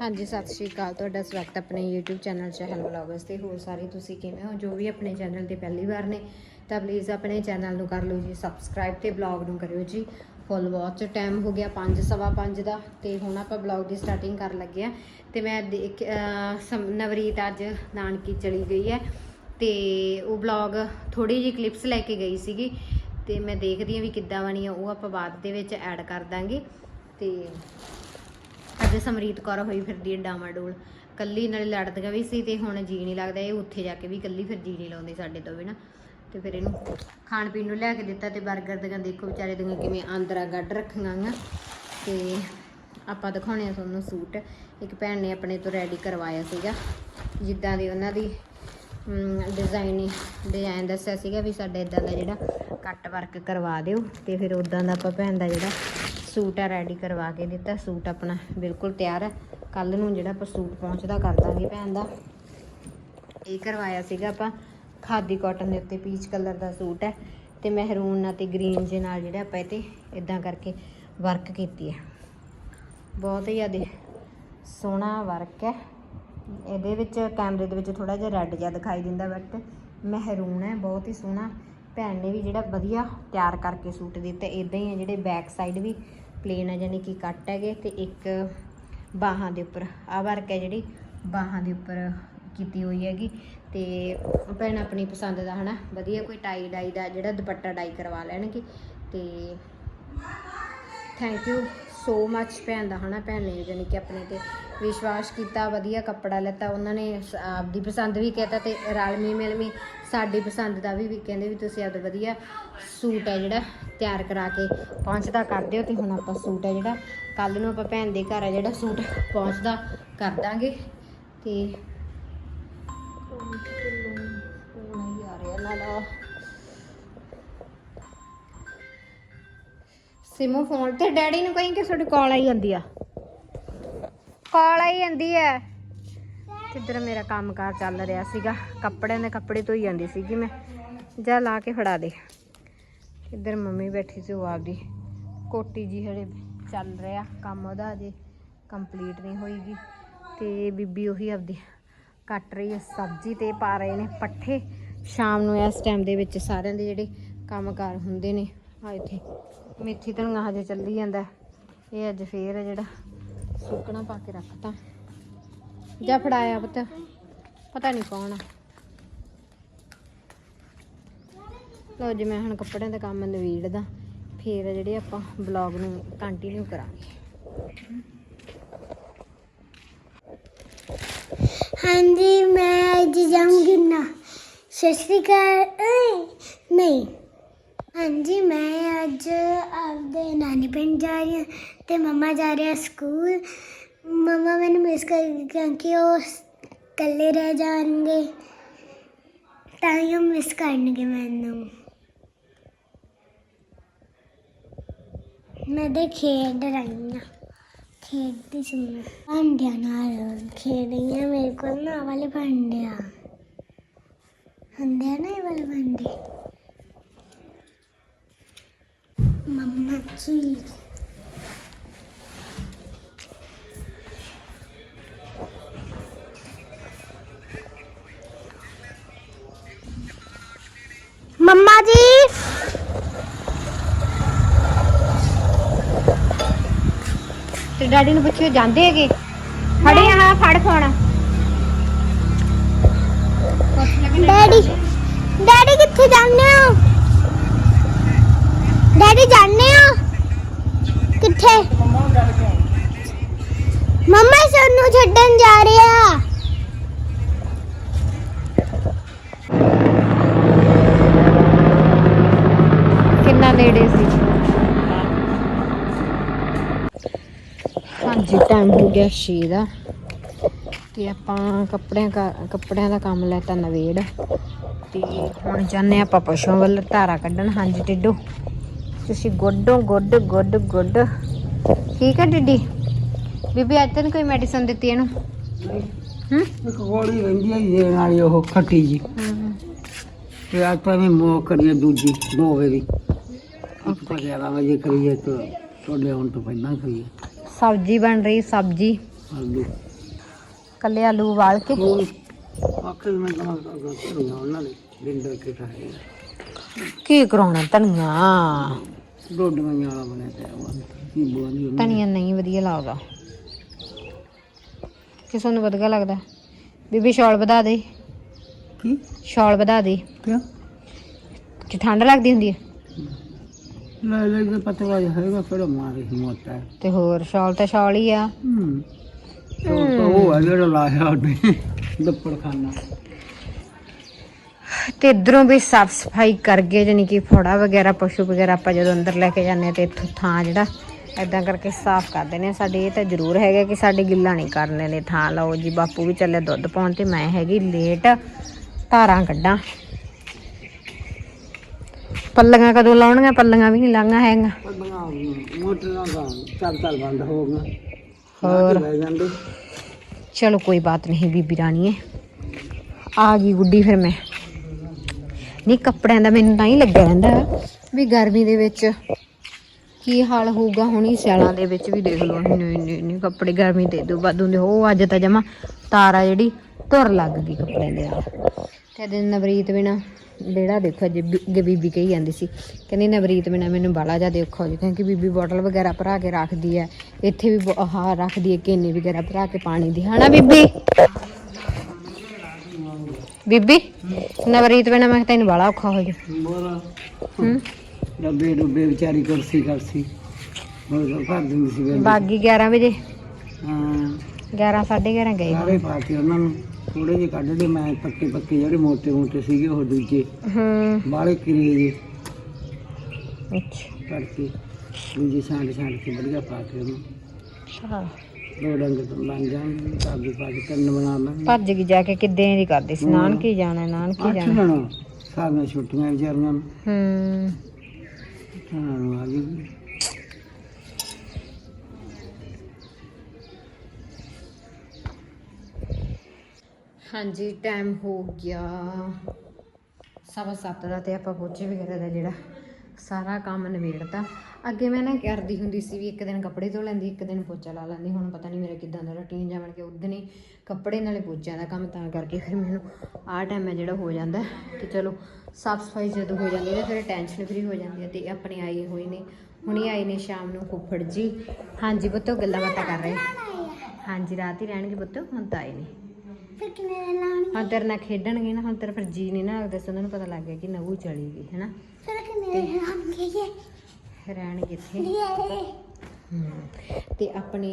ਹਾਂਜੀ, ਸਤਿ ਸ਼੍ਰੀ ਅਕਾਲ। ਤੁਹਾਡਾ ਸਵਾਗਤ ਆਪਣੇ YouTube ਚੈਨਲ ਚਹਿਲ ਵਲੌਗਸ ਤੇ। ਹੋਰ ਸਾਰੇ ਤੁਸੀਂ ਕਿਵੇਂ ਹੋ? ਜੋ ਵੀ ਆਪਣੇ ਚੈਨਲ ਤੇ ਪਹਿਲੀ ਵਾਰ ਨੇ, ਤਾਂ ਪਲੀਜ਼ ਆਪਣੇ ਚੈਨਲ ਨੂੰ ਕਰ ਲਓ ਜੀ ਸਬਸਕ੍ਰਾਈਬ ਤੇ ਬਲੌਗ ਨੂੰ ਕਰਿਓ ਜੀ। ਫੁੱਲ ਵਾਚ ਟਾਈਮ ਹੋ ਗਿਆ 5:30 ਦਾ ਤੇ ਹੁਣ ਆਪਾਂ ਬਲੌਗ ਦੀ ਸਟਾਰਟਿੰਗ ਕਰਨ ਲੱਗੇ ਆ ਤੇ ਮੈਂ ਦੇਖ ਸਮ- ਨਵਰੀਤ ਅੱਜ ਨਾਨਕੀ ਚਲੀ ਗਈ ਹੈ ਤੇ ਉਹ ਬਲੌਗ ਥੋੜੀ ਜਿਹੀ ਕਲਿੱਪਸ ਲੈ ਕੇ ਗਈ ਸੀਗੀ। ਤੇ ਮੈਂ ਦੇਖਦੀ ਹਾਂ ਵੀ ਕਿੱਦਾਂ ਬਣੀ ਆ, ਉਹ ਆਪਾਂ ਬਾਅਦ ਦੇ ਵਿੱਚ ਐਡ ਕਰ ਦਾਂਗੇ। ਤੇ ਅੱਜ ਸਮਰੀਤ ਕੌਰ ਹੋਈ ਫਿਰਦੀ ਹੈ ਡਾਮਾਡੋਲ, ਕੱਲੀ ਨਾਲੇ ਲੜਦੀਆਂ ਵੀ ਸੀ ਤੇ ਹੁਣ ਜੀ ਨਹੀਂ ਲੱਗਦਾ, ਇਹ ਉੱਥੇ ਜਾ ਕੇ ਵੀ ਕੱਲੀ ਫਿਰ ਜੀ ਨਹੀਂ ਲਾਉਂਦੀ ਸਾਡੇ ਤੋਂ ਬਿਨਾ ਤੇ ਫਿਰ ਇਹਨੂੰ ਖਾਣ ਪੀਣ ਨੂੰ ਲੈ ਕੇ ਦਿੱਤਾ ਤੇ 버ਗਰ ਦੀਆਂ ਦੇਖੋ ਵਿਚਾਰੇ ਦੀਆਂ ਕਿਵੇਂ ਆਂਦਰਾ ਗੱਡ ਰੱਖੀਆਂ ਆ ਤੇ ਆਪਾਂ ਦਿਖਾਉਣੇ ਆ ਤੁਹਾਨੂੰ ਸੂਟ। ਇੱਕ ਭੈਣ ਨੇ ਆਪਣੇ ਤੋਂ ਰੈਡੀ ਕਰਵਾਇਆ ਸੀਗਾ। ਜਿੱਦਾਂ ਦੀ ਉਹਨਾਂ ਦੀ ਡਿਜ਼ਾਈਨ ਡਿਜ਼ਾਈਨ ਦੱਸਿਆ ਸੀਗਾ ਵੀ ਸਾਡਾ ਇਦਾਂ ਦਾ ਜਿਹੜਾ ਕੱਟ ਵਰਕ ਕਰਵਾ ਦਿਓ ਤੇ ਫਿਰ ਉਦਾਂ ਦਾ ਆਪਾਂ ਭੈਣ ਦਾ ਜਿਹੜਾ ਸੂਟ ਆ ਰੈਡੀ ਕਰਵਾ ਕੇ ਦਿੱਤਾ। ਸੂਟ ਆਪਣਾ ਬਿਲਕੁਲ ਤਿਆਰ ਹੈ ਕੱਲ ਨੂੰ ਜਿਹੜਾ ਆਪਾਂ ਸੂਟ ਪਹੁੰਚਦਾ ਕਰ ਦਾਂਗੇ ਭੈਣ ਦਾ। ਇਹ ਕਰਵਾਇਆ ਸੀਗਾ ਆਪਾਂ, ਖਾਦੀ ਕਾਟਨ ਦੇ ਉੱਤੇ ਪੀਚ ਕਲਰ ਦਾ ਸੂਟ ਹੈ ਤੇ ਮਹਿਰੂਨ ਅਤੇ ਗ੍ਰੀਨ ਦੇ ਨਾਲ ਜਿਹੜਾ ਆਪਾਂ ਇਹ ਤੇ ਇਦਾਂ ਕਰਕੇ ਵਰਕ ਕੀਤੀ ਹੈ ਬਹੁਤ ਹੀ ਜ਼ਿਆਦਾ ਸੋਹਣਾ ਵਰਕ ਹੈ ਇਹਦੇ ਵਿੱਚ ਕੈਮਰੇ ਦੇ ਵਿੱਚ ਥੋੜਾ ਜਿਹਾ ਰੈੱਡ ਜਿਹਾ ਦਿਖਾਈ ਦਿੰਦਾ ਬਟ ਮਹਿਰੂਨ ਹੈ ਬਹੁਤ ਹੀ ਸੋਹਣਾ। ਭੈਣ ਨੇ ਵੀ ਜਿਹੜਾ ਵਧੀਆ ਤਿਆਰ ਕਰਕੇ ਸੂਟ ਦਿੱਤਾ ਇਦਾਂ ਹੀ ਹੈ ਜਿਹੜੇ ਬੈਕ ਸਾਈਡ ਵੀ ਪਲੇਨ ਹੈ ਯਾਨੀ ਕਿ ਕੱਟ ਹੈਗੇ ਤੇ ਇੱਕ ਬਾਹਾਂ ਦੇ ਉੱਪਰ। ਆ ਵਰਕ ਹੈ ਜਿਹੜੀ ਬਾਹਾਂ ਦੇ ਉੱਪਰ ਕੀਤੀ ਹੋਈ ਹੈਗੀ ਤੇ ਭੈਣ ਆਪਣੀ ਪਸੰਦ ਦਾ ਹਨਾ, ਵਧੀਆ ਕੋਈ ਟਾਈ ਡਾਈ ਦਾ ਜਿਹੜਾ ਦੁਪੱਟਾ ਡਾਈ ਕਰਵਾ ਲੈਣਗੇ ਤੇ ਥੈਂਕ ਯੂ ਸੋ ਮੱਚ ਭੈਣ ਦਾ, ਹਨਾ ਭੈਣ ਨੇ ਜਾਨੀ ਕਿ ਆਪਣੇ ਤੇ ਵਿਸ਼ਵਾਸ ਕੀਤਾ, ਵਧੀਆ ਕੱਪੜਾ ਲੈਤਾ, ਉਹਨਾਂ ਨੇ ਸ- ਆਪਦੀ ਪਸੰਦ ਵੀ ਕਹਿਤਾ ਤੇ ਰਲਮੀ ਮਿਲਮੀ ਸਾਡੀ ਪਸੰਦ ਦਾ ਵੀ ਵੀ ਕਹਿੰਦੇ ਵੀ ਤੁਸੀਂ ਆਪਦਾ ਵਧੀਆ ਸੂਟ ਹੈ ਜਿਹੜਾ ਤਿਆਰ ਕਰਾ ਕੇ ਪਹੁੰਚਦਾ ਕਰ ਦਿਓ ਤੇ ਹੁਣ ਆਪਾਂ ਸੂਟ ਹੈ ਜਿਹੜਾ ਕੱਲ ਨੂੰ ਆਪਾਂ ਭੈਣ ਦੇ ਘਰ ਹੈ ਜਿਹੜਾ ਸੂਟ ਪਹੁੰਚਦਾ ਕਰ ਦਾਂਗੇ ਤੇ ਨਹੀਂ ਆ ਰਿਹਾ ਲਾਲਾ ਸਿਮੂ ਫੋਨ ਤੇ ਡੈਡੀ ਨੂੰ ਕਹੀਂ ਕਿ ਤੁਹਾਡੀ ਕਾਲ ਆਈ ਜਾਂਦੀ ਆ। ਕਾਲ ਆਈ ਜਾਂਦੀ ਹੈ ਕਿੱਧਰ ਮੇਰਾ ਕੰਮਕਾਰ ਚੱਲ ਰਿਹਾ ਸੀਗਾ। ਕੱਪੜਿਆਂ ਦੇ ਕੱਪੜੇ ਧੋਈ ਜਾਂਦੀ ਸੀਗੀ ਮੈਂ। ਜਾ ਲਾ ਕੇ ਫੜਾ ਦੇ। ਇੱਧਰ ਮੰਮੀ ਬੈਠੀ ਸੀ ਉਹ ਆਪਦੀ। ਕੋਟੀ ਜੀ ਹਲੇ ਚੱਲ ਰਿਹਾ। ਕੰਮ ਉਹਦਾ ਅਜੇ ਕੰਪਲੀਟ ਨਹੀਂ ਹੋਈਗੀ। ਤੇ ਬੀਬੀ ਉਹੀ ਆਪਦੀ ਕੱਟ ਰਹੀ ਹੈ ਸਬਜ਼ੀ ਤੇ ਪਾ ਰਹੇ ਨੇ ਪੱਠੇ। ਸ਼ਾਮ ਨੂੰ ਇਸ ਟਾਈਮ ਦੇ ਵਿੱਚ ਸਾਰਿਆਂ ਦੇ ਜਿਹੜੇ ਕੰਮਕਾਰ ਹੁੰਦੇ ਨੇ ਆ ਇੱਥੇ ਮੇਥੀ ਧਨੀਆ ਹਜੇ ਚੱਲੀ ਜਾਂਦਾ। ਇਹ ਅੱਜ ਫੇਰ ਹੈ ਜਿਹੜਾ ਸੁੱਕਣਾ ਪਾ ਕੇ ਰੱਖਤਾ। ਜਾਂ ਫੜਾਇਆ ਪੁੱਤ। ਪਤਾ ਨਹੀਂ ਕੌਣ ਆ। ਲਓ ਜੀ, ਮੈਂ ਹੁਣ ਕੱਪੜਿਆਂ ਦਾ ਕੰਮ ਨਵੀੜਦਾ ਫੇਰ ਜਿਹੜੇ ਆਪਾਂ ਬਲੌਗ ਨੂੰ ਕੰਟੀਨਿਊ ਕਰਾਂਗੇ। ਹਾਂਜੀ, ਮੈਂ ਅੱਜ ਜਾਊਂਗੀ ਨਾ। ਸਤਿ ਸ਼੍ਰੀ ਅਕਾਲ। ਨਹੀਂ। ਹਾਂਜੀ, ਮੈਂ ਅੱਜ ਆਪਦੇ ਨਾਨੀ ਪਿੰਡ ਜਾ ਰਹੀ ਹਾਂ ਤੇ ਮੰਮਾ ਜਾ ਰਿਹਾ ਸਕੂਲ। ਮੰਮਾ ਮੈਨੂੰ ਮਿਸ ਕਰ ਕਿਉਂਕਿ ਉਹ ਇਕੱਲੇ ਰਹਿ ਜਾਣਗੇ। ਤਾਂ ਹੀ ਉਹ ਮਿਸ ਕਰਨਗੇ ਮੈਨੂੰ। ਮੈਂ ਦੇ ਖੇਡ ਰਹੀ ਹਾਂ। ਖੇਡਦੀ ਸੀ ਮੈਂ। ਭਾਂਡਿਆਂ ਨਾਲ ਖੇਡ ਰਹੀ ਹਾਂ ਮੇਰੇ ਕੋਲ ਨਾ ਵਾਲੇ ਭਾਂਡੇ ਹੁੰਦੇ ਆ ਨਾ ਇਹ ਵਾਲੇ ਭਾਂਡੇ? ਮੰਮਾ ਜੀ ਮੰਮਾ ਜੀ ਤੇ ਡੈਡੀ ਨੂੰ ਪੁੱਛਿਓ ਜਾਂਦੇ ਹੈਗੇ? ਫੜੇ ਆ ਫੜ ਫੋਨ। ਡੈਡੀ ਡੈਡੀ ਕਿੱਥੇ ਜਾਂਦੇ ਹੋ? ਡੈਡੀ ਜਾਂਦੇ ਹੋ ਕਿੱਥੇ? ਮੰਮਾ ਸਾਨੂੰ ਛੱਡਣ ਜਾ ਰਹੇ ਆ। ਕਿੰਨਾ ਨੇੜੇ ਸੀ? ਹਾਂਜੀ ਟਾਈਮ ਹੋ ਗਿਆ 6 ਦਾ। ਤੇ ਆਪਾਂ ਕੱਪੜਿਆਂ ਕੱਪੜਿਆਂ ਦਾ ਕੰਮ ਲੈਤਾ ਨਵੇੜ। ਤੇ ਹੁਣ ਜਾਂਦੇ ਆਪਾਂ ਪਸ਼ੂਆਂ ਵੱਲ ਧਾਰਾ ਕੱਢਣ। ਹਾਂਜੀ ਟਿੱਡੋ। ਤੁਸੀਂ ਗੋਡੋ ਗੁੱਡ ਗੁੱਡ ਗੁੱਡ। ਠੀਕ ਹੈ ਟਿੱਡੀ ਬੀਬੀ ਅੱਜ ਤੈਨੂੰ ਕੋਈ ਮੈਡੀਸਨ ਦਿੱਤੀ ਇਹਨੂੰ? ਹੂੰ? ਇੱਕ ਗੋਲੀ ਰਹਿੰਦੀ ਹੈ ਦੇਣ ਵਾਲੀ ਉਹ ਖੱਟੀ ਜੀ। ਹੂੰ ਤੇ ਅੱਜ ਤਾਂ ਮੈਂ ਮੋਹ ਕਰੀਏ ਦੂਜੀ ਦੋ ਵਜੇ ਆਪਾਂ 11 ਵਜੇ ਕਰੀਏ ਤਾਂ ਤੁਹਾਡੇ ਆਉਣ ਤੋਂ ਪਹਿਲਾਂ ਕਰੀਏ ਸਬਜ਼ੀ ਬਣ ਰਹੀ ਸਬਜ਼ੀ। ਆਲੂ ਕੱਲੇ ਆਲੂ ਉਬਾਲ ਕੇ। ਆਖਰ ਮੈਂ ਉਹਨਾਂ ਬਿੰਦਰ ਕੀ ਕਰਾਉਣਾ ਧਨੀਆ? ਡੋਡੀਆਂ ਵਾਲਾ ਬਣਿਆ ਪਿਆ ਵਾ। ਕੀ ਬੋਲੀ ਉਹਨਾਂ? ਧਨੀਆ ਨਹੀਂ ਵਧੀਆ ਲੱਗਦਾ। ਕਿਸ ਨੂੰ ਵਧੀਆ ਲੱਗਦਾ। ਬੀਬੀ ਸ਼ਾਲ ਵਧਾ ਦੇ। ਕੀ? ਸ਼ਾਲ ਵਧਾ ਦੇ। ਕਿ ਠੰਡ ਲੱਗਦੀ ਹੁੰਦੀ ਹੈ? ਲੈ ਲੈ ਕੇ ਪਤਾ ਵਾ ਹੈਗਾ ਫਿਰ ਮਾਰੇ ਹੀ ਮੋਟਾ ਹੈ। ਤੇ ਹੋਰ ਸ਼ਾਲ ਤਾਂ ਸ਼ਾਲ ਹੀ ਆ। ਹੂੰ। ਉਹ ਉਹ ਆ ਜਿਹੜਾ ਲਾਇਆ ਉਹਨੇ ਦੱਪੜ ਖਾਨਾ ਤੇ ਇਧਰੋਂ ਵੀ ਸਾਫ਼ ਸਫ਼ਾਈ ਕਰ ਗਏ ਜਾਨੀ ਕਿ ਫੋੜਾ ਵਗੈਰਾ ਪਸ਼ੂ ਵਗੈਰਾ ਆਪਾਂ ਜਦੋਂ ਅੰਦਰ ਲੈ ਕੇ ਜਾਂਦੇ ਤੇ ਇੱਥੋਂ ਥਾਂ ਜਿਹੜਾ ਐਦਾਂ ਕਰਕੇ ਸਾਫ਼ ਕਰਦੇ ਨੇ ਸਾਡੇ ਇਹ ਤਾਂ ਜ਼ਰੂਰ ਹੈਗਾ ਕਿ ਸਾਡੇ ਗਿੱਲਾ ਨਹੀਂ ਕਰਨੇ ਨੇ ਥਾਂ। ਲਓ ਜੀ ਬਾਪੂ ਵੀ ਚੱਲੇ ਦੁੱਧ ਪਾਉਣ ਤੇ ਮੈਂ ਹੈਗੀ ਲੇਟ ਧਾਰਾਂ ਕੱਢਾਂ। ਪੱਲੀਆਂ ਕਦੋਂ ਲਾਉਣੀਆਂ? ਪੱਲੀਆਂ ਵੀ ਨਹੀਂ ਲਾਂਗਾ ਹੈਗਾ ਮੋਟਰਾਂ ਦਾ ਚੱਲ ਚੱਲ ਬੰਦ ਹੋ ਗਿਆ। ਹੋਰ। ਚਲੋ ਕੋਈ ਬਾਤ ਨਹੀਂ ਬੀਬੀ ਰਾਣੀਏ ਆ ਗਈ ਗੁੱਡੀ ਫਿਰ ਮੈਂ। ਨਹੀਂ, ਕੱਪੜਿਆਂ ਦਾ ਮੈਨੂੰ ਤਾਂ ਹੀ ਲੱਗਿਆ ਰਹਿੰਦਾ ਵੀ। ਗਰਮੀ ਦੇ ਵਿੱਚ ਕੀ ਹਾਲ ਹੋਊਗਾ ਹੁਣੀ ਸਿਆਲਾਂ ਦੇ ਵਿੱਚ ਵੀ ਦੇਖ ਲਓ ਨਹੀਂ ਨਹੀਂ ਕੱਪੜੇ ਗਰਮੀ ਦੇ ਦੋ ਵਾਧੂ ਦੇ ਉਹ ਅੱਜ ਤਾਂ ਜਮਾ ਤਾਰਾ ਜਿਹੜੀ ਧੁਰ ਲੱਗ ਗਈ ਕੱਪੜਿਆਂ ਦੇ ਨਾਲ ਤੇ ਦਿਨ ਨਵਰੀਤ ਬਿਨਾ ਬੇੜਾ ਦੇਖੋ ਜੇ ਬੀਬੀ ਕਹੀ ਜਾਂਦੀ ਸੀ। ਕਹਿੰਦੀ, ਨਵਰੀਤ ਬਿਨਾ ਮੈਨੂੰ ਬਾਲਾ ਜ਼ਿਆਦਾ ਔਖਾ ਹੋ ਜੀ ਕਿਉਂਕਿ ਬੀਬੀ ਬੋਟਲ ਵਗੈਰਾ ਭਰਾ ਕੇ ਰੱਖਦੀ ਹੈ। ਇੱਥੇ ਵੀ ਬ- ਆਹ ਰੱਖਦੀ ਹੈ, ਕੇਨੇ ਵਗੈਰਾ ਭਰਾ ਕੇ ਪਾਣੀ ਦੀ। ਹਨਾ ਬੀਬੀ? ਬੀਬੀ ਨਵਰੀਤ ਬਿਨਾ ਮੈਂ ਤੈਨੂੰ ਬਾਲਾ ਔਖਾ ਹੋ ਜਾ ਬੋਲਾ ਹੂੰ ਡੱਬੇ ਡੁੱਬੇ ਵਿਚਾਰੀ ਕੁਰਸੀ ਕਰਸੀ। ਹੋਰ ਭਰ ਦਿੰਦੀ ਸੀ ਵੇਲੇ ਬਾਗੀ 11 ਵਜੇ। ਹਾਂ। 11 11:30 ਗਏ। ਸਾਰੇ ਪਾਤੇ ਉਹਨਾਂ ਨੂੰ। ਥੋੜੇ ਜਿਹੇ ਕੱਢ ਦੇ ਮੈਂ ਪੱਕੇ ਪੱਕੇ ਜਿਹੜੇ ਮੋਟੇ ਮੋਟੇ ਸੀਗੇ ਉਹ ਦੂਜੇ। ਹੂੰ। ਬਾਲੇ ਕਿਰੇ ਜੇ। ਅੱਛਾ। ਕਰਕੇ ਦੂਜੇ ਛਾਂਟ ਛਾਂਟ ਕੇ ਵਧੀਆ ਪਾ ਕੇ ਉਹਨੂੰ। ਹਾਂ। ਦੋ ਡੰਗ ਤੋਂ ਬਣ ਜਾਣਗੇ ਕਾਬੂ ਪਾ ਕੇ ਤਿੰਨ ਬਣਾ ਲਾਂਗੇ ਭੱਜ ਗਈ ਜਾ ਕੇ ਕਿੱਦਾਂ ਦੀ ਕਰਦੀ ਸੀ? ਨਾਨਕੀ ਜਾਣਾ ਨਾਨਕੀ ਅੱਠ ਜਾਣਾ। ਜਣਾ ਸਾਰੀਆਂ ਛੁੱਟੀਆਂ ਵਿਚਾਰੀਆਂ ਨੂੰ। ਹੂੰ। ਉਹਨਾਂ ਨੂੰ ਆ ਗਈ। ਹਾਂਜੀ ਟਾਈਮ ਹੋ ਗਿਆ। ਸਵਾ ਸੱਤ ਦਾ ਤੇ ਆਪਾਂ ਪੋਚੇ ਵਗੈਰਾ ਦਾ ਜਿਹੜਾ ਸਾਰਾ ਕੰਮ ਨਿਬੇੜਤਾ। ਅੱਗੇ ਮੈਂ ਨਾ ਕਰਦੀ ਹੁੰਦੀ ਸੀ ਵੀ ਇੱਕ ਦਿਨ ਕੱਪੜੇ ਧੋ ਲੈਂਦੀ ਇੱਕ ਦਿਨ ਪੋਚਾ ਲਾ ਲੈਂਦੀ ਹੁਣ ਪਤਾ ਨਹੀਂ ਮੇਰਾ ਕਿਦਾਂ ਦਾ ਰੁਟੀਨ ਜਾਂ ਬਣ ਕੇ ਉਦੋਂ ਹੀ ਕੱਪੜੇ ਨਾਲੇ ਪੋਚਿਆਂ ਦਾ ਕੰਮ ਤਾਂ ਕਰਕੇ ਫਿਰ ਮੈਨੂੰ ਆਹ ਟਾਈਮ ਹੈ ਜਿਹੜਾ ਹੋ ਜਾਂਦਾ ਕਿ ਚਲੋ ਸਾਫ਼ ਸਫ਼ਾਈ ਜਦੋਂ ਹੋ ਜਾਂਦੀ ਹੈ ਫਿਰ ਟੈਨਸ਼ਨ ਫਰੀ ਹੋ ਜਾਂਦੀ ਹੈ ਤੇ ਆਪਣੇ ਆਏ ਹੋਏ ਨੇ ਹੁਣੇ ਆਏ ਨੇ ਸ਼ਾਮ ਨੂੰ ਫੁੱਫੜ ਜੀ। ਹਾਂਜੀ ਪੁੱਤੋ ਗੱਲਾਂ ਬਾਤਾਂ ਕਰ ਰਹੇ। ਹਾਂਜੀ ਰਾਤ ਹੀ ਰਹਿਣਗੇ ਪੁੱਤੋ ਹੁਣ ਤਾਂ ਆਏ ਨੇ। ਫਿਰ ਕਿਵੇਂ ਲਾਉਣੀ ਹੁਣ ਤੇਰੇ ਨਾਲ ਖੇਡਣਗੇ ਨਾ ਹੁਣ ਤੇਰਾ ਫਿਰ ਜੀ ਨਹੀਂ ਨਾ ਲੱਗਦਾ ਸੀ ਉਹਨਾਂ ਨੂੰ ਪਤਾ ਲੱਗ ਗਿਆ ਕਿ ਨਵੂ ਚਲੀ ਗਈ ਹੈਨਾ ਫਿਰ ਕਿਵੇਂ ਲਾਉਣਗੇ ਰਹਿਣਗੇ ਇੱਥੇ ਇਹ ਹਮ, ਤੇ ਆਪਣੀ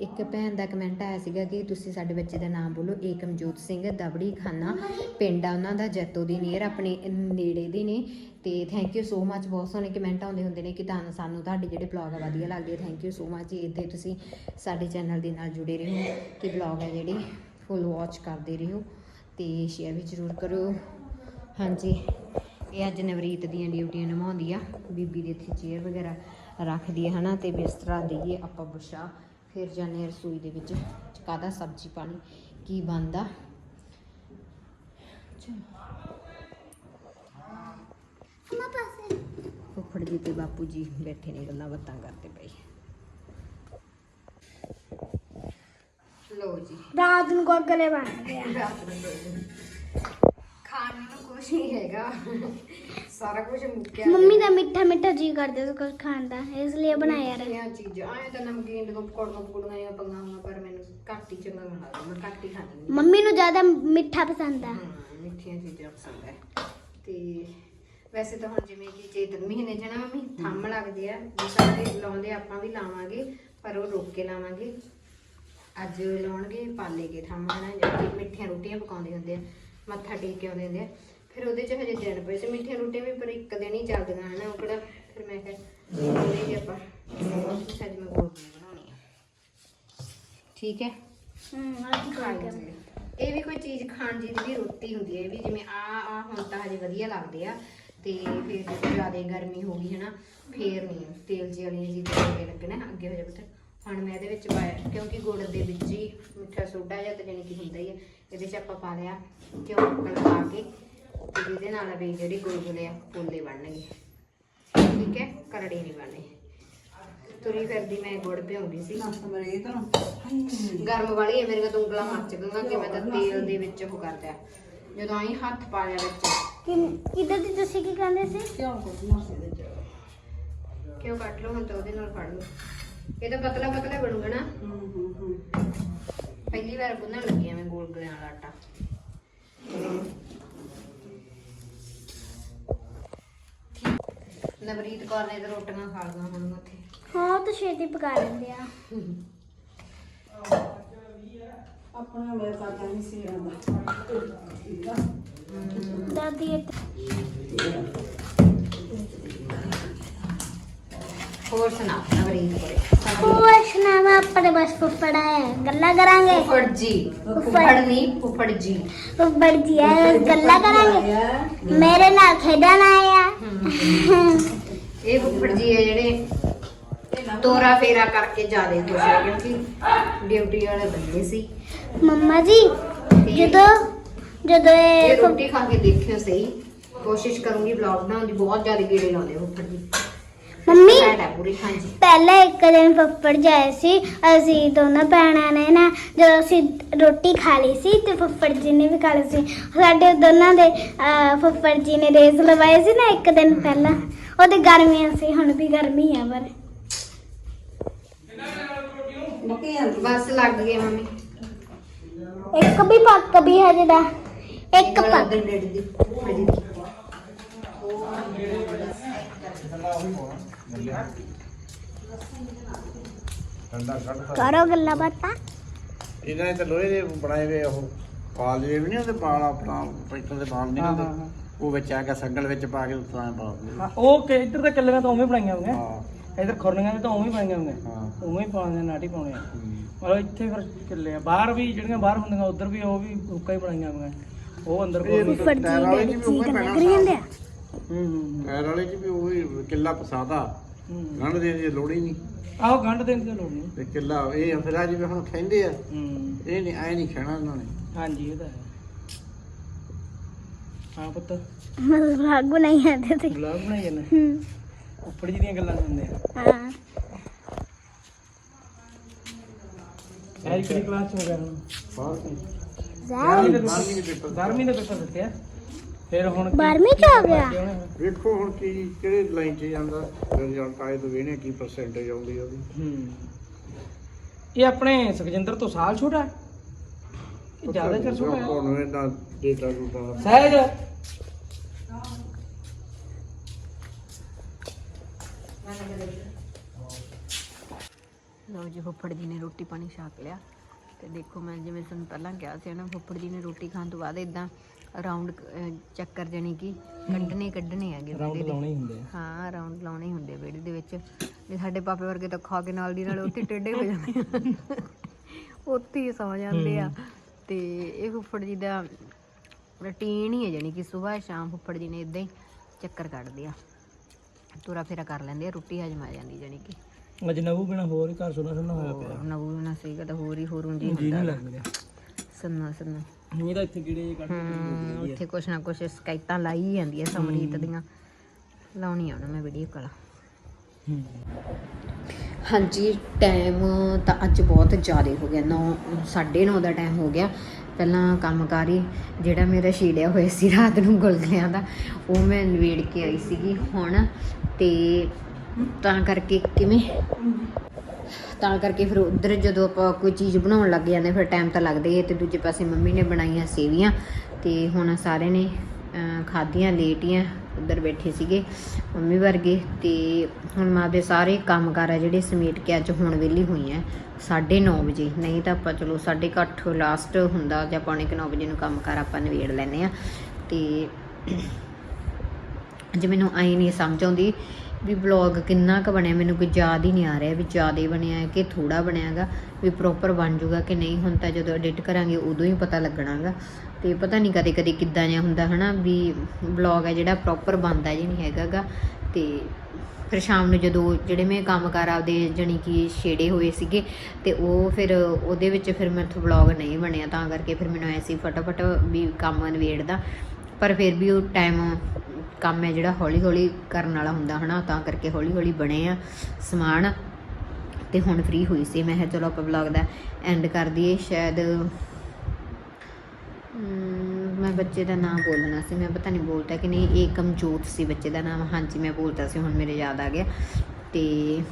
ਇੱਕ ਭੈਣ ਦਾ ਕਮੈਂਟ ਆਇਆ ਸੀਗਾ ਕਿ ਤੁਸੀਂ ਸਾਡੇ ਬੱਚੇ ਦਾ ਨਾਮ ਬੋਲੋ ਏਕਮਜੋਤ ਸਿੰਘ ਦਬੜੀ ਖਾਨਾ ਪਿੰਡ ਆ ਉਹਨਾਂ ਦਾ ਜੈਤੋ ਦੀ ਨੀਅਰ ਆਪਣੇ ਨੇੜੇ ਦੇ ਨੇ। ਤੇ ਥੈਂਕ ਯੂ ਸੋ ਮੱਚ ਬਹੁਤ ਸੋਹਣੇ ਕਮੈਂਟ ਆਉਂਦੇ ਹੁੰਦੇ ਨੇ ਕਿ ਤੁਹਾਨੂੰ ਸਾਨੂੰ ਤੁਹਾਡੇ ਜਿਹੜੇ ਬਲੌਗ ਆ ਵਧੀਆ ਲੱਗਦੇ ਥੈਂਕ ਯੂ ਸੋ ਮੱਚ ਜੀ ਇੱਥੇ ਤੁਸੀਂ ਸਾਡੇ ਚੈਨਲ ਦੇ ਨਾਲ ਜੁੜੇ ਰਹੋ ਕਿ ਬਲੌਗ ਹੈ ਜਿਹੜੀ ਫੁੱਲ ਵਾਚ ਕਰਦੇ ਰਹੋ ਤੇ ਸ਼ੇਅਰ ਵੀ ਜ਼ਰੂਰ ਕਰੋ ਹਾਂਜੀ। ਇਹ ਅੱਜ ਨਵਰੀਤ ਦੀਆਂ ਡਿਊਟੀਆਂ ਨਿਭਾਉਂਦੀ ਆ ਬੀਬੀ ਦੇ ਇੱਥੇ ਚੇਅਰ ਵਗੈਰਾ ਰੱਖਦੀ ਹੈ ਹਨਾ ਤੇ ਬਿਸਤਰਾ ਦੇਈਏ ਆਪਾਂ ਬੁਸ਼ਾ ਫਿਰ ਹਾਂ ਰਸੋਈ ਦੇ ਵਿੱਚ ਚਕਾਦਾ ਸਬਜ਼ੀ ਪਾਣੀ ਕੀ ਬਣਦਾ। ਮਮਾ ਪਾਸੇ। ਫੁੱਫੜ ਜੀ ਤੇ ਬਾਪੂ ਜੀ ਬੈਠੇ ਨੇ ਗੱਲਾਂ ਬਾਤਾਂ ਕਰਦੇ ਪਏ। ਲੋ ਜੀ। ਰਾਤ ਨੂੰ ਗੋਗਲੇ ਬਣ ਗਿਆ ਖਾਣ ਨੂੰ ਕੁਝ ਨਹੀਂ ਹੈਗਾ। ਸਾਰਾ ਕੁਝ ਮੁੱਕਿਆ ਮੰਮੀ ਦਾ ਮਿੱਠਾ ਮਿੱਠਾ ਜੀ ਕਰਦਾ ਸੀ ਕੁਝ ਖਾਣ ਦਾ ਇਸ ਲਈ ਬਣਾਇਆ ਰ ਇਹ ਚੀਜ਼ਾਂ ਆਏ ਤਾਂ ਨਮਕੀਨ ਦੇ ਪਕੌੜ ਪਕੌੜੀਆਂ ਜਾਂ ਪੰਗਾਂ ਪਰ ਮੈਨੂੰ ਘੱਟ ਹੀ ਚੰਗਾ ਲੱਗਦਾ ਮੈਂ ਘੱਟ ਹੀ ਖਾਂਦੀ ਹਾਂ। ਮੰਮੀ ਨੂੰ ਜ਼ਿਆਦਾ ਮਿੱਠਾ ਪਸੰਦ ਆ। ਹਾਂ, ਮਿੱਠੀਆਂ ਚੀਜ਼ਾਂ ਪਸੰਦ ਹੈ ਤੇ ਵੈਸੇ ਤਾਂ ਹੁਣ ਜਿਵੇਂ ਕਿ ਚੇਤ ਮਹੀਨੇ ਚ ਨਾ ਮੰਮੀ ਥੰਮ ਲੱਗਦੇ ਆ ਵੀ ਸਾਰੇ ਲਾਉਂਦੇ ਆਪਾਂ ਵੀ ਲਾਵਾਂਗੇ ਪਰ ਉਹ ਰੋਕ ਕੇ ਲਾਵਾਂਗੇ। ਅੱਜ ਲਾਉਣਗੇ ਪਾਲੇ ਕੇ ਥੰਮ ਹਨਾ ਜਿਹੜੇ ਮਿੱਠੀਆਂ ਰੋਟੀਆਂ ਪਕਾਉਂਦੇ ਹੁੰਦੇ ਆ। ਮੱਥਾ ਟੇਕ ਕੇ ਆਉਂਦੇ ਹੁੰਦੇ ਆ। ਫਿਰ ਉਹਦੇ ਚ ਹਜੇ ਦਿਨ ਪਏ ਸੀ। ਮਿੱਠੀਆਂ ਰੋਟੀਆਂ ਵੀ ਪਰ ਇੱਕ ਦਿਨ ਹੀ ਚੱਲਦੀਆਂ ਹਨਾ। ਉਹ ਕਿਹੜਾ ਫਿਰ ਮੈਂ ਕਿਹਾ ਉਹਦੇ ਜੀ ਆਪਾਂ ਅੱਜ ਮੈਂ ਗੋਲਗੱਪੇ ਬਣਾਉਣੀ ਆ। ਠੀਕ ਹੈ? ਹੂੰ ਅੱਜ ਹਾਂਜੀ। ਇਹ ਵੀ ਕੋਈ ਚੀਜ਼ ਖਾਣ ਦੀ ਜਿਹੜੀ ਰੋਟੀ ਹੁੰਦੀ ਹੈ ਇਹ ਵੀ ਜਿਵੇਂ ਆ ਆ ਹੁਣ ਤਾਂ ਹਜੇ ਵਧੀਆ ਲੱਗਦੇ ਆ। ਤੇ ਫਿਰ ਜ਼ਿਆਦਾ ਗਰਮੀ ਹੋ ਗਈ ਹਨਾ ਫੇਰ ਨਹੀਂ। ਤੇਲ ਜੀ ਵਾਲੀਆਂ ਚੀਜ਼ਾਂ ਲੱਗਣਾ ਅੱਗੇ ਹੋ ਜਾਵੇ ਤਾਂ ਹੁਣ ਮੈਂ ਇਹਦੇ ਵਿੱਚ ਪਾਇਆ ਕਿਉਂਕਿ ਗੁੜ ਦੇ ਵਿੱਚ ਹੀ ਮਿੱਠਾ ਸੋਡਾ ਜਾਂ ਤਾਂ ਕਿ ਹੁੰਦਾ ਹੀ ਹੈ ਇਹਦੇ 'ਚ ਆਪਾਂ ਪਾ ਲਿਆ ਘਿਓ ਕਲਕਾ ਕੇ ਤੇ ਜਿਹਦੇ ਨਾਲ ਵੀ ਜਿਹੜੀ ਗੁਲਗੁਲੇ ਆ ਪੋਲੇ ਬਣਨਗੇ ਠੀਕ ਹੈ ਕਰੜੇ ਨਹੀਂ ਬਣਨੇ ਤੁਰੀ ਫਿਰਦੀ ਮੈਂ ਗੁੜ ਭਿਉਂਦੀ ਸੀ ਮੇਰੇ ਗਰਮ ਵਾਲੀ ਹੈ ਮੇਰੀਆਂ ਤਾਂ ਉਂਗਲਾਂ ਮੱਚ ਗਈਆਂ ਕਿ ਮੈਂ ਤਾਂ ਤੇਲ ਦੇ ਵਿੱਚ ਉਹ ਕਰਦਾ ਜਦੋਂ ਆਈ ਹੱਥ ਪਾ ਲਿਆ ਵਿੱਚ ਕਿੱਦਾਂ ਦੀ ਤੁਸੀਂ ਕੀ ਕਹਿੰਦੇ ਸੀ ਕਿਉਂ ਕੁਝ ਮਾਸੇ ਦੇ ਚ ਕਿਉਂ ਕੱਟ ਲਓ ਹੁਣ ਤਾਂ ਉਹਦੇ ਨਾਲ ਫੜ ਲਓ ਇਹ ਤਾਂ ਪਤਲਾ ਪਤਲਾ ਬਣੂਗਾ ਨਾ। ਹੂੰ ਹੂੰ ਹੂੰ। ਪਹਿਲੀ ਵਾਰ ਗੁੰਨਣ ਲੱਗੀ ਆ ਮੈਂ ਗੋਲ ਗਲਿਆਂ ਵਾਲਾ ਆਟਾ। ਨਵਰੀਤ ਕੌਰ ਨੇ ਤਾਂ ਰੋਟੀਆਂ ਖਾ ਲਈਆਂ ਹੁਣ ਉੱਥੇ। ਹਾਂ ਤਾਂ ਛੇਤੀ ਪਕਾ ਲੈਂਦੇ ਆ। ਆਪਣਾ ਮੇਰੇ ਕਾਕਾ ਨਹੀਂ ਸੀ ਆਉਂਦਾ ਦਾਦੀ ਇੱਥੇ। ਹੋਰ ਸੁਣਾ ਨਵਰੀਤ ਕੋਲੇ। ਹੋਰ ਸੁਣਾਵਾ ਆਪਣੇ ਬਸ ਫੁੱਫੜਾ ਹੈ ਗੱਲਾਂ ਕਰਾਂਗੇ। ਫੁੱਫੜ ਜੀ ਫੁੱਫੜ। ਨਹੀਂ ਫੁੱਫੜ ਜੀ। ਫੁੱਫੜ ਜੀ ਹੈ ਗੱਲਾਂ ਕਰਾਂਗੇ। ਮੇਰੇ ਨਾਲ ਖੇਡਣ ਆਇਆ ਇਹ ਫੁੱਫੜ ਜੀ ਹੈ ਜਿਹੜੇ ਤੋਰਾ ਫੇਰਾ ਕਰਕੇ ਜਾਦੇ ਖੁਸ਼ ਹੈ ਕਿਉਂਕਿ ਡਿਊਟੀ ਵਾਲੇ ਬੰਦੇ ਸੀ। ਮੰਮਾ ਜੀ ਜਦੋਂ ਜਦੋਂ ਇਹ ਇਹ ਫੁੱਫ- ਰੋਟੀ ਖਾ ਕੇ ਦੇਖਿਓ ਸਹੀ। ਕੋਸ਼ਿਸ਼ ਕਰੂੰਗੀ ਵਲੌਗ ਬਣਾਉਣ ਦੀ ਬਹੁਤ ਜ਼ਿਆਦਾ ਗੇੜੇ ਲਾਉਂਦੇ ਹੋ ਫੁੱਫੜ ਜੀ। ਮੰਮੀ ਫੈਟ ਹੈ ਪੂਰੀ ਹਾਂਜੀ। ਪਹਿਲਾਂ ਇੱਕ ਦਿਨ ਫੁੱਫੜ ਜਾਏ ਸੀ ਅਸੀਂ ਦੋਨੋਂ ਭੈਣਾਂ ਨੇ ਨਾ ਜਦੋਂ ਅਸੀਂ ਰੋਟੀ ਖਾ ਲਈ ਸੀ ਤੇ ਫੁੱਫੜ ਜੀ ਨੇ ਵੀ ਖਾ ਲਈ ਸੀ। ਸਾਡੇ ਦੋਨਾਂ ਦੇ ਅਹ, ਫੁੱਫੜ ਜੀ ਨੇ ਰੇਸ ਲਵਾਏ ਸੀ ਨਾ ਇੱਕ ਦਿਨ ਪਹਿਲਾਂ। ਉਹਦੇ ਗਰਮੀਆਂ ਸੀ ਹੁਣ ਵੀ ਗਰਮੀ ਆ ਪਰ। ਮੁੱਕੀ ਜਾਂਦੀ ਬਸ ਲੱਗ ਗਏ ਮੰਮੀ। ਇੱਕ ਵੀ ਪੱਕ ਵੀ ਹੈ ਜਿਹੜਾ ਇੱਕ ਪੱਕ। ਡੇਢ ਦੀ ਠੰਡਾ ਕਰੋ ਗੱਲਾਂ ਬਾਤਾਂ। ਇਹਨਾਂ ਨੇ ਤਾਂ ਲੋਹੇ ਦੇ ਬਣਾਏ ਹੋਏ ਉਹ। ਪਾਲ ਜੇ ਵੀ ਨਹੀਂ ਹੁੰਦੇ ਪਾਲ ਆਪਣਾ ਟਰੈਕਟਰ ਦੇ ਪਾਲ ਨਹੀਂ ਹਾਂ, ਹੁੰਦੇ। ਹਾਂ, ਹਾਂ। ਉਹ ਵਿੱਚ ਆ ਕੇ ਸੰਗਲ ਵਿੱਚ ਪਾ ਕੇ ਉੱਤਾਂ ਪਾ ਦਿੰਦੇ। ਹਾਂ, ਉਹ ਕਿ ਇੱਧਰ ਤਾਂ ਕਿੱਲੀਆਂ ਤਾਂ ਉਵੇਂ ਬਣਾਈਆਂ ਹੋਈਆਂ। ਹਾਂ। ਇੱਧਰ ਖੁਰਨੀਆਂ ਵੀ ਤਾਂ ਉਵੇਂ ਹੀ ਬਣਾਈਆਂ ਹੋਈਆਂ। ਹਾਂ। ਉਵੇਂ ਹੀ ਪਾਉਂਦੇ ਨਾਟੀ ਪਾਉਣੇ ਆ ਹੂੰ। ਮਤਲਬ ਇੱਥੇ ਫਿਰ ਕਿੱਲੇ ਆ। ਬਾਹਰ ਵੀ ਜਿਹੜੀਆਂ ਬਾਹਰ ਹੁੰਦੀਆਂ ਉਧਰ ਵੀ ਉਹ ਵੀ ਹੁੱਕਾ ਹੀ ਬਣਾਈਆਂ ਹੋਈਆਂ। ਉਹ ਅੰਦਰ ਕੋਲ ਫੁੱਫੜ ਜੀ ਟਾਇਰ ਵਾਲੇ ਡੈਡੀ ਚ ਵੀ ਕੀ ਉਵੇਂ ਗੱਲਾਂ ਪੈਣਾ ਕਰੀ ਜਾਂਦੇ ਆ ਹੂੰ ਹੂੰ ਟਾਇਰ ਵਾਲੇ ਚ ਵੀ ਉਹ ਕਿੱਲਾ ਪਸਾਦਾ। ਹੂੰ ਗੰਢ ਦੇਣ ਦੀ ਲੋੜ ਹੀ ਨਹੀਂ। ਆਹੋ ਗੰਢ ਦੇਣ ਦੀ ਲੋੜ ਨਹੀਂ। ਤੇ ਕਿੱਲਾ ਇਹ ਫਿਰ ਆ ਜਿਵੇਂ ਹੁਣ ਖੈਂਦੇ ਆ ਹੂੰ। ਇਹ ਨਹੀਂ ਐ ਨਹੀਂ ਖੈਣਾ ਇਹਨਾਂ ਨੇ। ਹਾਂਜੀ ਇਹ ਤਾਂ ਹੈ। ਹਾਂ ਪੁੱਤ। ਮਤਲਬ ਲਾਗੂ ਨਹੀਂ ਆਦੇ ਤੇ। ਬਲੌਗ ਬਣਾਈ ਜਾਂਦੇ? ਹੂੰ। ਉੱਪਰ ਜੀ ਦੀਆਂ ਗੱਲਾਂ ਸੁਣਦੇ ਆ। ਹਾਂ। ਐਰੀ ਕਿਹੜੀ ਕਲਾਸ ਚ ਹੋ ਗਿਆ ਹੁਣ? ਬਾਹਰ ਦੇ ਪੇਪਰ। 12ਵੀਂ ਦੇ ਪੇਪਰ ਦਿੱਤੇ ਆ। ਫਿਰ ਹੁਣ ਕੀ- ਬਾਰਵੀਂ ਚ ਹੋ ਗਿਆ। ਆ। ਵੇਖੋ ਹੁਣ ਕੀ ਕਿਹੜੇ ਲਾਈਨ 'ਚ ਜਾਂਦਾ ਰਿਜ਼ਲਟ ਆਏ ਤਾਂ ਵੇਣੇ ਕੀ ਪਰਸੈਂਟੇਜ ਆਉਂਦੀ ਆ ਉਹਦੀ। ਹੂੰ। ਇਹ ਆਪਣੇ ਸੁਖਜਿੰਦਰ ਤੋਂ ਸਾਲ ਛੋਟਾ ਹੈ? ਜ਼ਿਆਦਾ ਚਿਰ ਛੋਟਾ ਹੈ? ਡੇਟਾ ਡੂਟਾ ਸਹਿਜ। ਲਓ ਜੀ ਫੁੱਫੜ ਜੀ ਨੇ ਰੋਟੀ ਪਾਣੀ ਛਕ ਲਿਆ। ਤੇ ਦੇਖੋ ਮੈਂ ਜਿਵੇਂ ਤੁਹਾਨੂੰ ਪਹਿਲਾਂ ਕਿਹਾ ਸੀ ਨਾ ਫੁੱਫੜ ਜੀ ਨੇ ਰੋਟੀ ਖਾਣ ਤੋਂ ਬਾਅਦ ਇਦਾਂ ਰਾਉਂਡ ਚੱਕਰ ਜਣੀ ਕਿ ਕੱਢਣੇ ਕੱਢਣੇ ਹੈਗੇ ਰਾਉਂਡ। ਲਾਉਣੇ ਹੁੰਦੇ ਆ। ਹਾਂ ਰਾਉਂਡ ਲਾਉਣੇ ਹੁੰਦੇ ਆ ਵਿਹੜੇ ਦੇ ਵਿੱਚ। ਵੀ ਸਾਡੇ ਪਾਪੇ ਵਰਗੇ ਤਾਂ ਖਾ ਕੇ ਨਾਲ ਦੀ ਨਾਲ ਉੱਥੇ ਟੇਢੇ ਹੋ ਜਾਂਦੇ ਆ। ਉੱਥੇ ਹੀ ਸੌ ਜਾਂਦੇ ਆ। ਤੇ ਇਹ ਫੁੱਫੜ ਜੀ ਦਾ ਰੁਟੀਨ ਹੀ ਹੈ ਜਾਣੀ ਕਿ ਸਵੇਰ ਸ਼ਾਮ ਫੁੱਫੜ ਜੀ ਨੇ ਇਦਾਂ ਹੀ ਚੱਕਰ ਕੱਢਦੇ ਆ। ਤੁਰਾ ਫੇਰਾ ਕਰ ਲੈਂਦੇ ਆ ਰੋਟੀ ਹਜਮ ਆ ਜਾਂਦੀ ਜਾਣੀ ਕਿ। ਅੱਜ ਨਵੂ ਬਿਨਾ ਹੋਰ ਹੀ ਘਰ ਸੁਣਾ ਸੁਣਾ ਹੋਇਆ ਪਿਆ। ਨਵੂ ਨਾ ਸੀਗਾ ਤਾਂ ਹੋਰ ਹੀ ਹੋਰ ਉਂਝ ਹੀ ਜੀ ਹੁੰਦਾ ਨਹੀਂ ਲੱਗ ਰਿਹਾ ਸੰਨਾ ਸੰਨਾ ਨਹੀਂ ਤਾਂ ਇੱਥੇ ਕੀੜੇ ਹਮ, ਉੱਥੇ ਕੁਛ ਨਾ ਕੁਛ ਸ਼ਿਕਾਇਤਾਂ ਲਾਈ ਹੀ ਜਾਂਦੀਆਂ ਸਮਰੀਤ ਦੀਆਂ। ਲਾਉਣੀਆਂ ਉਹਨਾਂ ਮੈਂ ਵੀਡੀਓ ਕਾਲ। ਹਾਂਜੀ ਟਾਈਮ ਤਾਂ ਅੱਜ ਬਹੁਤ ਜ਼ਿਆਦਾ ਹੋ ਗਿਆ। 9 9:30 ਦਾ ਟਾਈਮ ਹੋ ਗਿਆ। ਪਹਿਲਾਂ ਕੰਮਕਾਰੀ ਜਿਹੜਾ ਮੇਰਾ ਛੀੜਿਆ ਹੋਇਆ ਸੀ ਰਾਤ ਨੂੰ ਗੁਲਗੁਲਿਆਂ ਦਾ ਉਹ ਮੈਂ ਨਵੇੜ ਕੇ ਆਈ ਸੀਗੀ ਹੁਣ। ਤੇ ਤਾਂ ਕਰਕੇ ਕਿਵੇਂ? ਤਾਂ ਕਰਕੇ ਫਿਰ ਉਧਰ ਜਦੋਂ ਆਪਾਂ ਕੋਈ ਚੀਜ਼ ਬਣਾਉਣ ਲੱਗ ਜਾਂਦੇ ਫਿਰ ਟਾਈਮ ਤਾਂ ਲੱਗਦਾ ਹੀ ਹੈ ਤੇ ਦੂਜੇ ਪਾਸੇ ਮੰਮੀ ਨੇ ਬਣਾਈਆਂ ਸੇਵੀਆਂ ਤੇ ਹੁਣ ਸਾਰੇ ਨੇ ਅਹ, ਖਾਧੀਆਂ ਲੇਟੀਆਂ ਉੱਧਰ ਬੈਠੇ ਸੀਗੇ ਮੰਮੀ ਵਰਗੇ ਤੇ ਹੁਣ ਮਾਂ ਦੇ ਸਾਰੇ ਕੰਮਕਾਰ ਆ ਜਿਹੜੇ ਸਮੇਟ ਕੇ ਅੱਜ ਹੁਣ ਵਿਹਲੀ ਹੋਈ ਆ 9:30 ਵਜੇ। ਨਹੀਂ ਤਾਂ ਆਪਾਂ ਚਲੋ 8:30 ਲਾਸਟ ਹੁੰਦਾ ਜਾਂ ਪੌਣੇ 9 ਵਜੇ ਨੂੰ ਕੰਮਕਾਰ ਆਪਾਂ ਨਿਬੇੜ ਲੈਨੇ ਆ ਤੇ ਅੱਜ ਮੈਨੂੰ ਆਈ ਨਹੀਂ ਸਮਝ ਆਉਂਦੀ ਵੀ ਬਲੌਗ ਕਿੰਨਾ ਕੁ ਬਣਿਆ, ਮੈਨੂੰ ਕੋਈ ਯਾਦ ਹੀ ਨਹੀਂ ਆ ਰਿਹਾ ਵੀ ਜ਼ਿਆਦਾ ਬਣਿਆ ਹੈ ਕਿ ਥੋੜਾ ਬਣਿਆਗਾ, ਵੀ ਪ੍ਰੋਪਰ ਬਣ ਜੂਗਾ ਕਿ ਨਹੀਂ, ਹੁਣ ਤਾਂ ਜਦੋਂ ਐਡਿਟ ਕਰਾਂਗੇ ਉਦੋਂ ਹੀ ਪਤਾ ਲੱਗਣਾਗਾ। ਤੇ ਪਤਾ ਨਹੀਂ ਕਦੇ ਕਦੇ ਕਿੱਦਾਂ ਜਿਹਾ ਹੁੰਦਾ ਹਨਾ ਵੀ ਬਲੌਗ ਹੈ ਜਿਹੜਾ ਪ੍ਰੋਪਰ ਬਣਦਾ ਜੀ ਨਹੀਂ ਹੈਗਾਗਾ। ਤੇ ਫਿਰ ਸ਼ਾਮ ਨੂੰ ਜਦੋਂ ਜਿਹੜੇ ਮੈਂ ਕੰਮਕਾਰ ਆਪਦੇ ਜਣੀ ਕਿ ਛੇੜੇ ਹੋਏ ਸੀਗੇ ਤੇ ਉਹ ਫਿਰ ਉਹਦੇ ਵਿੱਚ ਫਿਰ ਮੈਂ ਮੈਥੋਂ ਬਲੌਗ ਨਹੀਂ ਬਣਿਆ, ਤਾਂ ਕਰਕੇ ਫਿਰ ਮੈਨੂੰ ਐਸੀ ਫਟਾਫਟ ਵੀ ਕੰਮ ਨਵੇੜਦਾ ਪਰ ਫਿਰ ਵੀ ਉਹ ਟਾਈਮ ਕੰਮ ਹੈ ਜਿਹੜਾ ਹੌਲੀ ਹੌਲੀ ਕਰਨ ਵਾਲਾ ਹੁੰਦਾ ਹਨਾ, ਤਾਂ ਕਰਕੇ ਹੌਲੀ ਹੌਲੀ ਬਣੇ ਆ ਸਮਾਨ। ਤੇ ਹੁਣ ਫ੍ਰੀ ਹੋਈ ਸੀ, ਮੈਂ ਕਿਹਾ ਚਲੋ ਆਪਾਂ ਵਲੌਗ ਦਾ ਐਂਡ ਕਰ ਦਈਏ, ਸ਼ਾਇਦ ਮੈਂ ਬੱਚੇ ਦਾ ਨਾਮ ਬੋਲਣਾ ਸੀ, ਮੈਂ ਪਤਾ ਨਹੀਂ ਬੋਲਤਾ ਕਿ ਨਹੀਂ, ਏਕਮਜੋਤ ਸੀ ਬੱਚੇ ਦਾ ਨਾਮ। ਹਾਂਜੀ, ਮੈਂ ਬੋਲਤਾ ਸੀ, ਹੁਣ ਮੇਰੇ ਯਾਦ ਆ ਗਿਆ। ਤੇ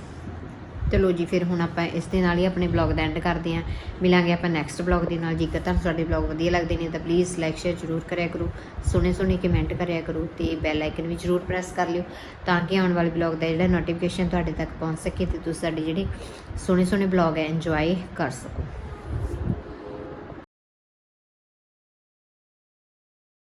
ਚਲੋ ਜੀ, ਫਿਰ ਹੁਣ ਆਪਾਂ ਇਸ ਦੇ ਨਾਲ ਹੀ ਆਪਣੇ ਬਲੌਗ ਦਾ ਐਂਡ ਕਰਦੇ ਹਾਂ। ਮਿਲਾਂਗੇ ਆਪਾਂ ਨੈਕਸਟ ਬਲੌਗ ਦੇ ਨਾਲ। ਜੇਕਰ ਤੁਹਾਨੂੰ ਸਾਡੇ ਬਲੌਗ ਵਧੀਆ ਲੱਗਦੇ ਨੇ, ਤਾਂ ਪਲੀਜ਼ ਲਾਈਕ ਸ਼ੇਅਰ ਜ਼ਰੂਰ ਕਰਿਆ ਕਰੋ। ਸੋਹਣੇ ਸੋਹਣੇ ਕਮੈਂਟ ਕਰਿਆ ਕਰੋ ਤੇ ਬੈਲ ਆਈਕਨ ਵੀ ਜ਼ਰੂਰ ਪ੍ਰੈਸ ਕਰ ਲਿਓ ਤਾਂ ਕਿ ਆਉਣ ਵਾਲੇ ਬਲੌਗ ਦਾ ਜਿਹੜਾ ਨੋਟੀਫਿਕੇਸ਼ਨ ਤੁਹਾਡੇ ਤੱਕ ਪਹੁੰਚ ਸਕੇ ਤੇ ਤੁਸੀਂ ਸਾਡੇ ਜਿਹੜੇ ਸੋਹਣੇ ਸੋਹਣੇ ਬਲੌਗ ਹੈ ਇੰਜੋਏ ਕਰ ਸਕੋ।